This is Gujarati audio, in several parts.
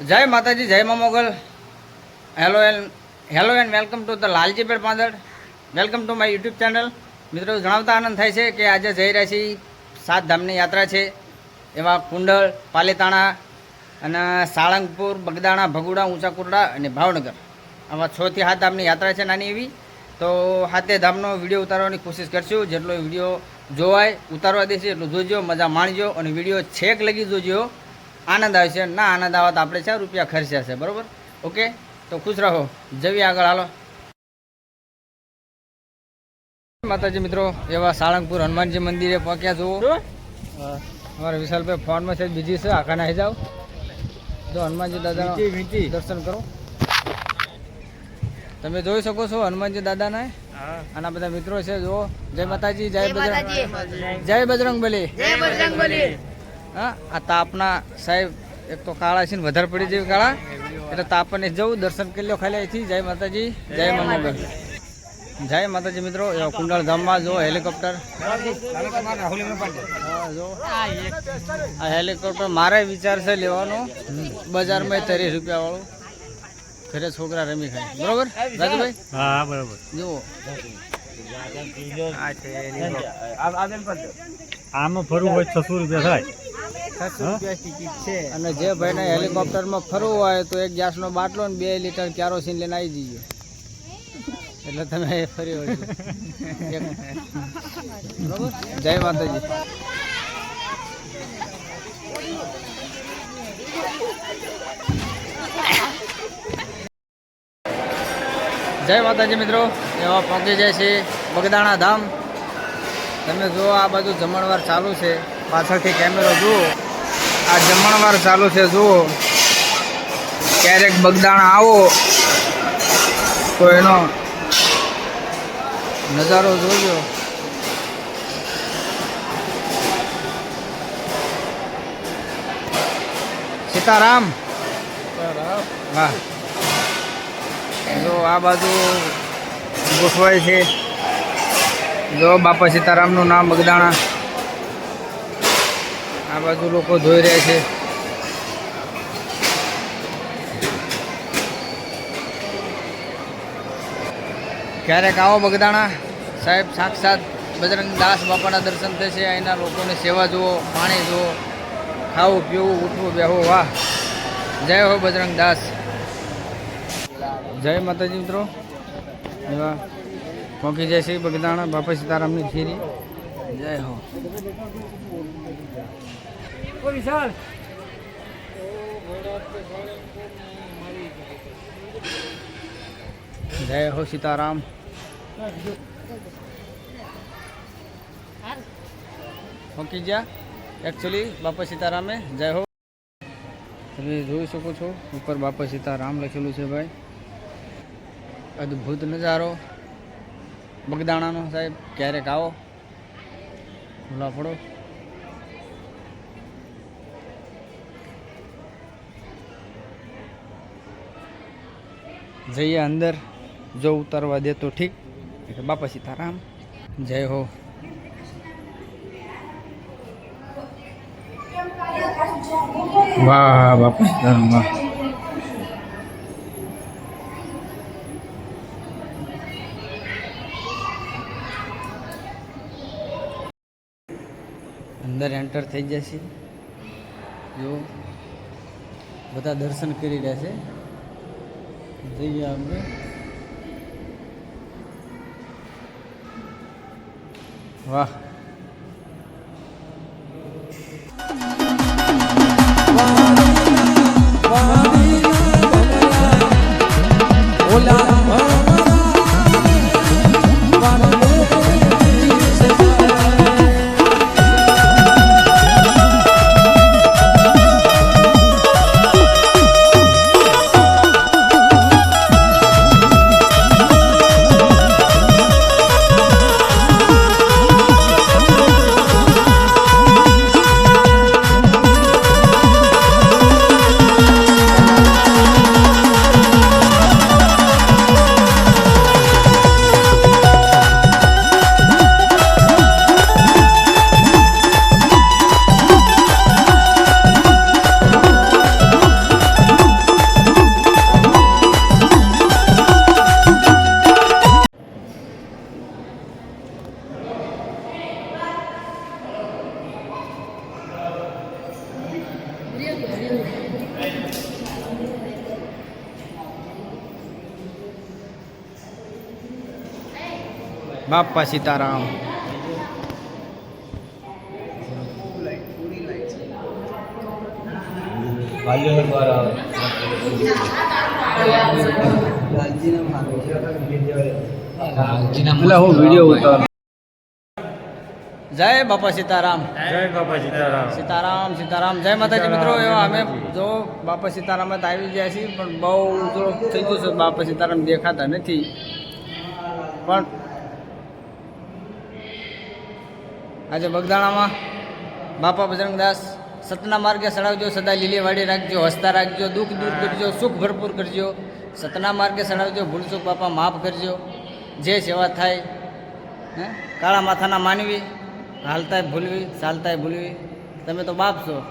જય માતાજી, જય મા Mogal. Hello and hello and welcome to the લાલજીપેટ પાંદડ welcome to my YouTube channel મિત્રો, જણાવતા આનંદ થાય છે કે આજે રહ્યા છીએ સાત ધામની યાત્રા છે. એવા કુંડળ, પાલીતાણા અને સાળંગપુર, બગદાણા, ભગુડા ઊંચા કુરડા અને ભાવનગર. આવા છ થી સાત ધામની યાત્રા છે નાની એવી. તો સાતે ધામનો વીડિયો ઉતારવાની કોશિશ કરશું. જેટલો વીડિયો જોવાય, ઉતારવા દેશે એટલું જોજો, મજા માણજો અને વીડિયો છેક લગી જોજો. આનંદ આવશે. ના આનંદ આવે તો આપણે ચાર રૂપિયા ખર્ચ્યા છે બરોબર? ઓકે? તો ખુશ રહો. જવી આગળ હાલો. માતાજી મિત્રો એવા સાળંગપુર હનુમાનજી મંદિરે પહોંચ્યા જુઓ અમારા વિશાલભાઈ ફોનમાં છે બીજી છે આખા નાહી જાઓ. જો હનુમાનજી દાદા દર્શન કરો. તમે જોઈ શકો છો હનુમાનજી દાદાને? આના બધા મિત્રો છે જુઓ. જય માતાજી જય બજરંગ. જય બજરંગ બલી. જય બજરંગ બલી. હા આ તાપના સાહેબ એક તો કાળા છે ને વધારે પડી જેવી કાળા. એટલે તાપને જવું દર્શન કરી લો ખાલી અહીંથી. જય માતાજી જય મમોગલ જય માતાજી મિત્રો કુંડળ ધામમાં જો હેલિકોપ્ટર. જો આ હેલિકોપ્ટર મારે વિચાર છે લેવાનો. બજારમાં ત્રીસ રૂપિયા વાળું ઘરે છોકરા રમી ખાય. બરોબર? રાજુભાઈ? હા બરોબર. જુઓ. આમાં ફરવું હોય છસો રૂપિયા થાય. અને જે ભાઈને હેલિકોપ્ટરમાં ફરવું હોય તો એક ગેસનો બાટલો ને બે લીટર કેરોસીન લઈને આવી જઈએ. એટલે તમે ફરી વળજો જય માતાજી. જય માતાજી મિત્રો. એવા પહોંચી જાય છે બગદાણા ધામ. તમે જુઓ આ બાજુ જમણવાર ચાલુ છે. પાછળથી કેમેરો જુઓ. આ જમણવાર ચાલુ છે, જુઓ. ક્યારેક બગદાણા આવો, તો એનો નજારો જોજો. સીતારામ. હા જો આ બાજુ ગોઠવાય છે. જો બાપા સીતારામનું નામ બગદાણા. આ બાજુ લોકો ધોઈ રહ્યા છે. ક્યારેક આવો બગદાણા સાહેબ, સાક્ષાત બજરંગ દાસ બાપાના દર્શન થશે, અહીંના લોકોની સેવા જુઓ, પાણી જુઓ, ખાવું, પીવું, ઉઠવું, બેહવું, વાહ. જય હો બજરંગ દાસ. જય માતાજી મિત્રો. એવા પહોંચી જાય છે બગદાણા, બાપા સીતારામની ખીરી. જય હો. જય હો સીતારામ. હોકી ગયા? એકચ્યુઅલી બાપા સીતારામે જય હો. તમે જોઈ શકો છો ઉપર બાપા સીતારામ લખેલું છે ભાઈ. અદ્ભુત નજારો. બગદાણાનો સાહેબ ક્યારેક આવો. ભૂલા પડો. જઈએ અંદર, જો ઉતારવા દે તો ઠીક. એટલે બાપા સીતારામ. જય હો. વાહ, બાપા સીતારામ, વાહ. એન્ટર થઈ જશે. જો બધા દર્શન કરી રહ્યા છે. જઈએ આપણે. વાહ. બાપા સીતારામ. જય બાપા સીતારામ. જય બાપા સીતારામ. સીતારામ સીતારામ. જય માતાજી મિત્રો એવા અમે જો બાપા સીતારામ જ આવી ગયા છીએ પણ બહુ થઈ ગયું છે બાપા સીતારામ દેખાતા નથી. પણ આજે બગદાણામાં બાપા બજરંગદાસ સતના માર્ગે સડાવજો સદા લીલીવાડી રાખજો, હસતા રાખજો, દુઃખ દૂર કરજો, સુખ ભરપૂર કરજો. સતના માર્ગે સડાવજો ભૂલ ચૂક બાપા માફ કરજો. જે સેવા થાય, હે? કાળા માથાના માનવી, હાલતાય ભૂલવી, ચાલતાય ભૂલવી. તમે તો બાપ છો.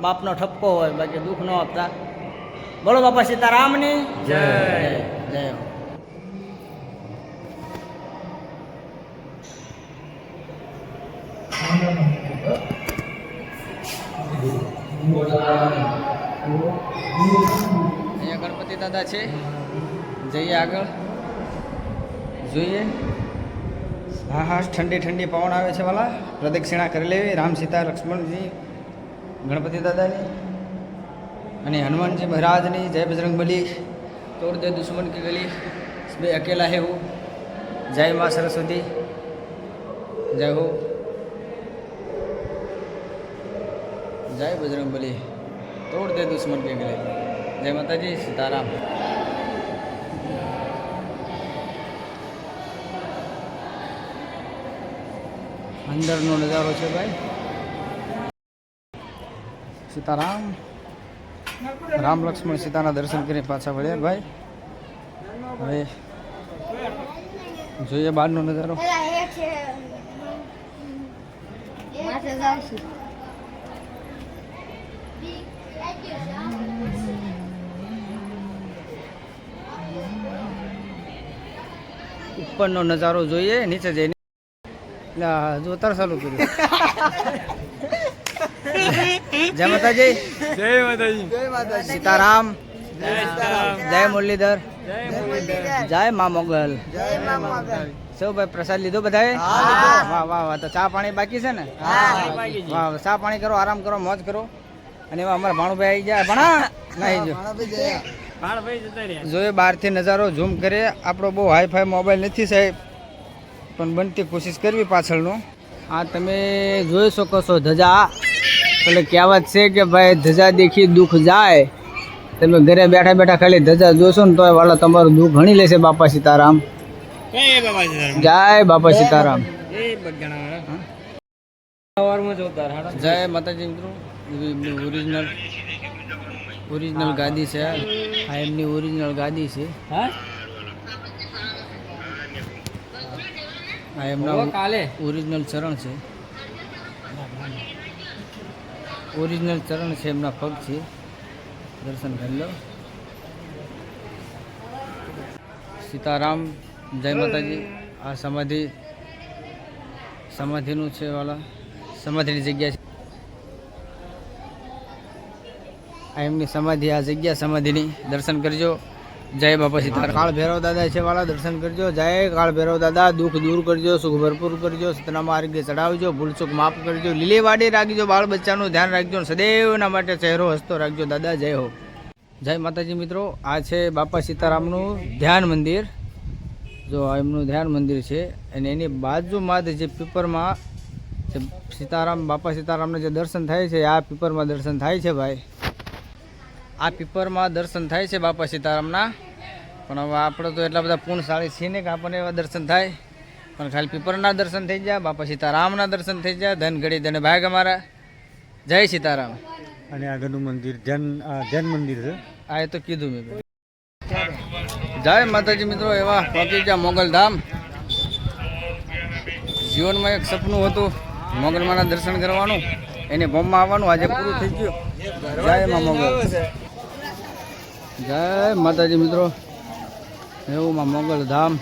બાપનો ઠપકો હોય, બાકી દુઃખ ન આપતા. બોલો બાપા સીતારામની જય. જય અહીંયા ગણપતિ દાદા છે. જઈએ આગળ. જોઈએ. હા હા, ઠંડી ઠંડી પવન આવે છે વાલા. પ્રદક્ષિણા કરી લેવી. રામ સીતા, લક્ષ્મણજી, ગણપતિ દાદાની અને હનુમાનજી મહારાજની જય બજરંગ બલી તોડ દે દુશ્મન કી ગલી. બે અકેલા હે હું. જય મા સરસ્વતી. જય હો. જય બજરંગ બલી. તોડ દે દુશ્મન કે ગલે. જય માતાજી, સીતારામ. અંદરનો નજારો છે ભાઈ. સીતારામ. રામ લક્ષ્મણ સીતાના દર્શન કરીને પાછા વળ્યા ભાઈ. હવે જોઈએ બહારનો નજારો. ઉપરનો નજારો જોઈએ નીચે જઈને. જો તરસાલું કર્યું. જય માતાજી. જય માતાજી. સીતારામ. જય મુરલીધર. જય મા મોગલ. સૌ ભાઈ પ્રસાદ લીધો બધાએ? વાહ વાહ વાહ. તો ચા પાણી બાકી છે ને? વાહ. ચા પાણી કરો આરામ કરો મોજ કરો. અને એમાં અમારા ભાણુભાઈ આવી ગયા. ભણા નહીં જો જોઈએ બહારથી નજારો ઝૂમ કરે આપણો બહુ હાઈફાઈ મોબાઈલ નથી સાહેબ. પણ બનતી કોશિશ કરવી પાછળનું. આ તમે જોઈ શકો છો ધજા. એટલે કહેવત છે કે ભાઈ ધજા દેખી દુઃખ જાય. તમે ઘરે બેઠા બેઠા ખાલી ધજા જોશો ને તોય વાળા તમારું દુઃખ ઘણી લેશે બાપા સીતારામ. જય બાપા સીતારામ. જય માતાજી મિત્રો. એવી ઓરિજિનલ ઓરિજિનલ ગાદી છે. આ એમની ઓરિજિનલ ગાદી છે. આ એમના કાલે? ઓરિજિનલ ચરણ છે. ઓરિજિનલ ચરણ છે એમના પગ છે. દર્શન કરી લો. સીતારામ જય માતાજી. આ સમાધિ સમાધિનું છે વાલા. સમાધિની જગ્યા છે. આ એમની સમાધિ, આ જગ્યા સમાધિની દર્શન કરજો. જય બાપા સીતા કાળ ભૈરવ દાદા છે વાળા દર્શન કરજો. જય કાળ ભૈરવ દાદા. દુઃખ દૂર કરજો, સુખ ભરપૂર કરજો. સતનામાં આરોગ્ય ચડાવજો ભૂલ ચૂક માફ કરજો. લીલી વાડી રાખજો, બાળ બચ્ચાનું ધ્યાન રાખજો સદૈવના માટે ચહેરો હસતો રાખજો. દાદા, જય હો. જય માતાજી મિત્રો. આ છે બાપા સીતારામનું ધ્યાન મંદિર. જો એમનું ધ્યાન મંદિર છે. અને એની બાજુમાં જ પીપરમાં સીતારામ, બાપા સીતારામના જે દર્શન થાય છે, આ પીપરમાં દર્શન થાય છે ભાઈ. આ પીપરમાં દર્શન થાય છે બાપા સીતારામના. પણ હવે આપણે તો એટલા બધા પૂર્ણશાળી છીએ ને કે આપણને એવા દર્શન થાય. પણ ખાલી પીપરના દર્શન થઈ જાય બાપા સીતારામના દર્શન થઈ જાય ધન ઘડી ધન ભાગ અમારા. જય સીતારામ. અને આગળનું મંદિર ધ્યાન ધ્યાન મંદિર છે. આ એ તો કીધું મેં જય માતાજી મિત્રો એવા પહોંચી ગયા મોગલધામ જીવનમાં એક સપનું હતું મોગલમાના દર્શન કરવાનું. એને ભોમમાં આવવાનું આજે પૂરું થઈ ગયું. જય મા મોગલ. જય માતાજી મિત્રો. એવું મંગલધામ. મોગલ ધામ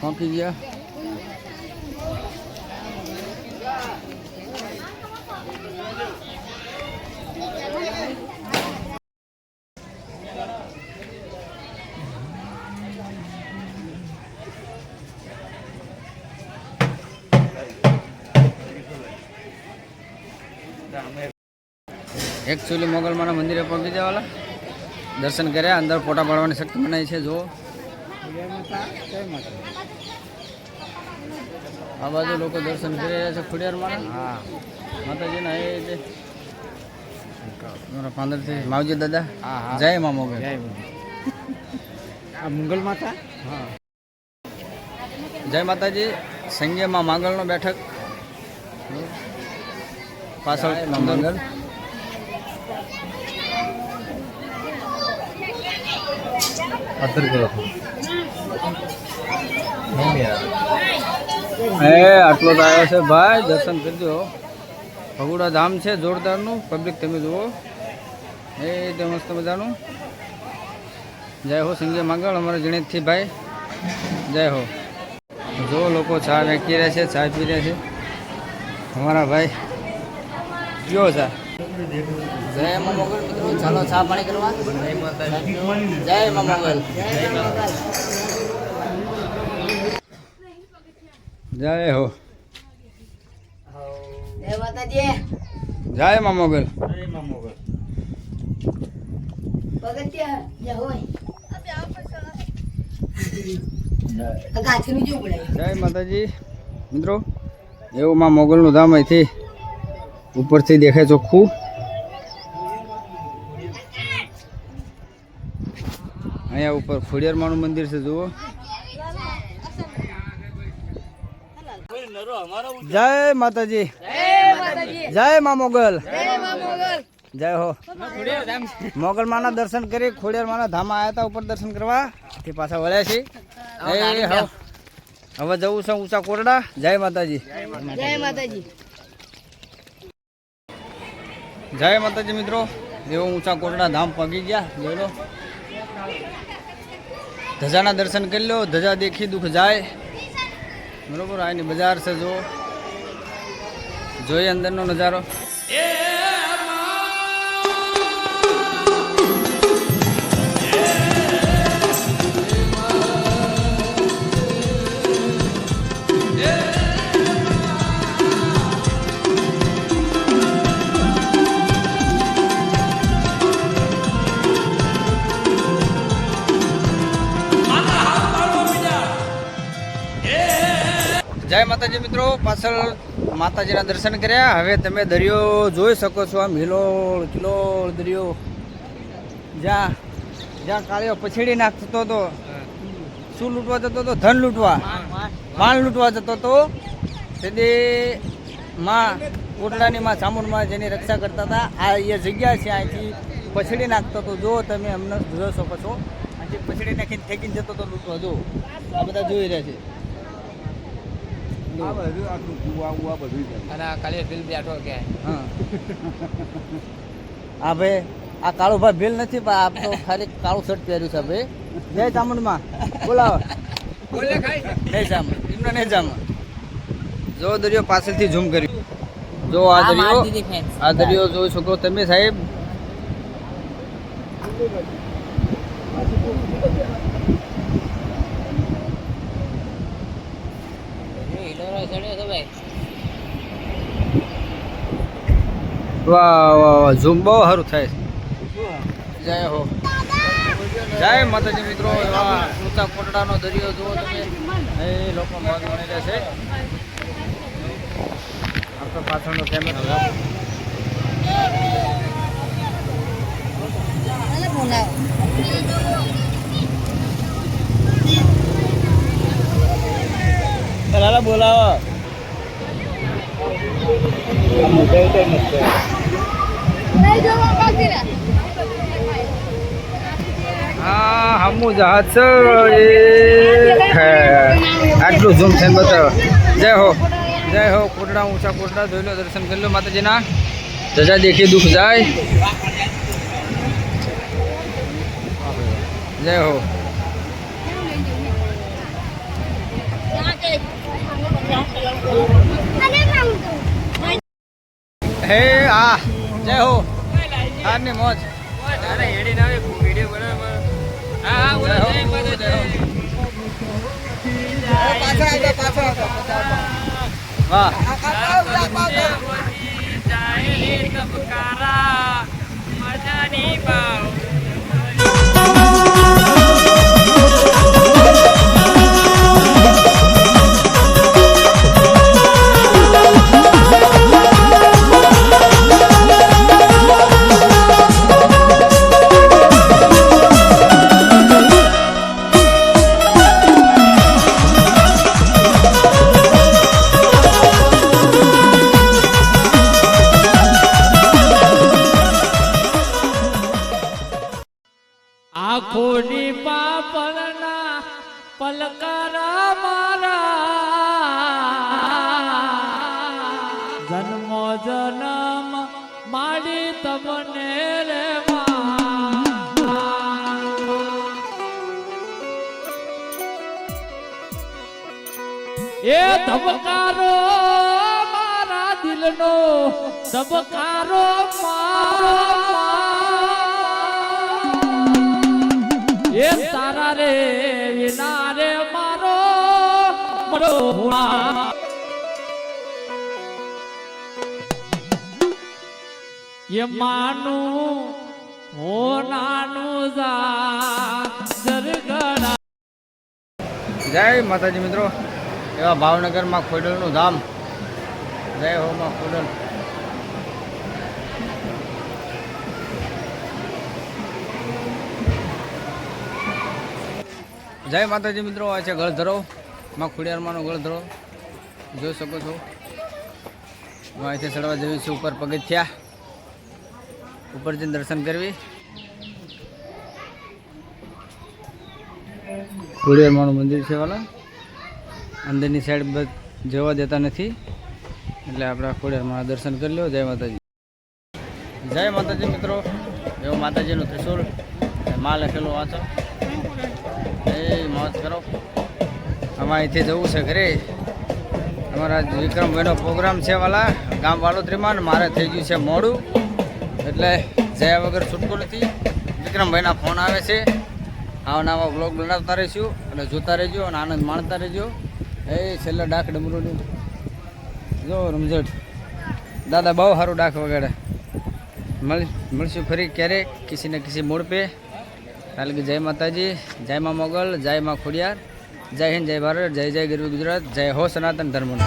પહોંચી ગયા. એકચ્યુઅલી મોગલમાના મંદિરે પહોંચી જવાલા દર્શન કર્યા અંદર ફોટા પાડવાની શક્તિ મનાઈ છે જુઓ. આ બાજુ લોકો દર્શન કરી રહ્યા છે ખુડિયારમાં માતાજીના એ છે મારા પાંદરથી માવજી દાદા. જય મા મોગલ. આ મુગલ માતા? હા. જય માતાજી. સંજયમાં માંગલનો બેઠક. પાછળ મંગલ. એ, આટલો તો આવ્યો છે ભાઈ, દર્શન કરજો. ભગુડા ધામ છે જોરદારનું પબ્લિક તમે જુઓ. એ, તે મસ્ત મજાનું. જય હો સંજય માંગળ અમારા જણેતથી ભાઈ. જય હો. જો લોકો ચા વેચી રહ્યા છે, ચા પી રહ્યા છે. અમારા ભાઈ, કયો ચા? જય મા મોગલ મિત્રો ચાલો ચા પાણી કરવા. જય માતા જય મા મોગલ. જય હો. જય માતાજી. જય મા મોગલ. પગથિયા જે હોય. આ ગાછનું જેવું જય માતાજી. મિત્રો એવું માં મોગલનું ધામ અહીંથી ઉપરથી દેખાય ચોખ્ખું અહીંયા ઉપર ખોડિયારમાનું મંદિર છે જુઓ. જય માતાજી. જય મા મોગલ. જય હો. મોગલ માના દર્શન કરી ખોડિયાર માના ધામ આવ્યા હતા ઉપર દર્શન કરવા. તે પાછા વળ્યા છે હવે જવું છે ઊંચા કોરડા. જય માતાજી. જય માતાજી. જય માતાજી મિત્રો. દેવો ઊંચા કોરડા ધામ પગી ગયા. જોઈ લો. ધજાના દર્શન કરી લો. ધજા દેખી દુઃખ જાય. બરોબર આની બજાર છે જો જોઈએ અંદરનો નજારો. પાછળ માતાજીના દર્શન કર્યા. હવે તમે દરિયો જોઈ શકો છો આમ હિલોળ, કિલોળ દરિયો. જ્યાં જ્યાં કાળીઓ પછેડી નાખતો હતો. શું લૂંટવા જતો હતો? ધન લૂંટવા. માલ લૂંટવા જતો હતો. તેથી માં કોટડાની માં ચામુંડમાં જેની રક્ષા કરતા હતા, આ એ જગ્યા છે અહીંથી પછડી નાખતો હતો. જો તમે અમને જોઈ શકો છો. અહીંથી પછડી નાખીને ફેંકીને જતો હતો લૂંટવા. જો, આ બધા જોઈ રહ્યા છે. અને આ કાલે દિલ બેઠો કે. હા. હા ભાઈ આ કાળો ભાઈ ભીલ નથી પણ આપ તો ખાલી કાળું શર્ટ પહેર્યું છે ભાઈ. જય ચામુંડમાં. બોલાવો. બોલે ખાઈ. નહીં ચામુંડ. એમને નહીં ચામુંડ. જો દરિયો પાછળથી ઝૂમ કર્યું. જો આ દરિયો આ દરિયો જોઈ શકો તમે સાહેબ. ભાઈ વાહ વાહ વાહ, ઝૂમ બહુ સારું થાય. જય હો. જય માતાજી મિત્રો ઊંચા કોટડાનો દરિયો જુઓ તમે. એ લોકો મોજ મળી રહેશે આપણો પાછળનો કેમેરા અલે બોલાવો બોલાવો. હા, હમું છે આટલું ઝૂમ થઈને બતાવો. જય હો. જય હો કોટડા ઊંચા કોટડા જોઈ લો, દર્શન કરી લો, માતાજીના. જજા દેખી દુઃખ જાય. જય હો. હે આ જય હો. હારની મોજ. અરે હેડી ના આવે વિડિયો બનાવ હા હા બોલો જય માતાજી. વાહ. જાય કબકારા એ ધબકારો મારા દિલનો, ધબકારો એ તારા રે વિના રે મારો મરો એ માનું હો નાનું જા જય માતાજી મિત્રો. એવા ભાવનગરમાં ખોડલનું ધામ. જય હો માં ખોડલ. જય માતાજી મિત્રો, આ છે ગળધરો. માં ખોડિયારમાંનો ગળધરો. જોઈ શકો છો. હું અહીંથી ચડવા જઈએ છું, ઉપર પગથિયા. ઉપર જઈને દર્શન કરવી. ખોડિયારમાંનું મંદિર છે વાલા. અંદરની સાઈડ જવા દેતા નથી. એટલે આપણે ખોડિયારમાં દર્શન કરી લો. જય માતાજી. જય માતાજી મિત્રો. એવું માતાજીનું ત્રિશુલમાં લખેલું વાંચો. એ મોજ કરો. અમારે અહીંથી જવું છે ઘરે. અમારા વિક્રમભાઈનો પ્રોગ્રામ છે વાલા, ગામ વાલોત્રીમાં મારે થઈ ગયું છે મોડું. એટલે જયા વગર છૂટકો નથી. વિક્રમભાઈના ફોન આવે છે. આવા નવા બ્લોગ બનાવતા રહીશું અને જોતા રહેજો અને આનંદ માણતા રહેજો એ છેલ્લા ડાક ડમરુનું જો રમઝટ દાદા બહુ સારું ડાક વગાડે. મળ, મળશું ફરી ક્યારેક કિસી ને કિસી મોડ પે. કાલે કે જય માતાજી, જય મા મોગલ, જય મા ખોડિયાર, જય હિન્દ, જય ભારત, જય જય ગરવી ગુજરાત, જય હો સનાતન ધર્મનો.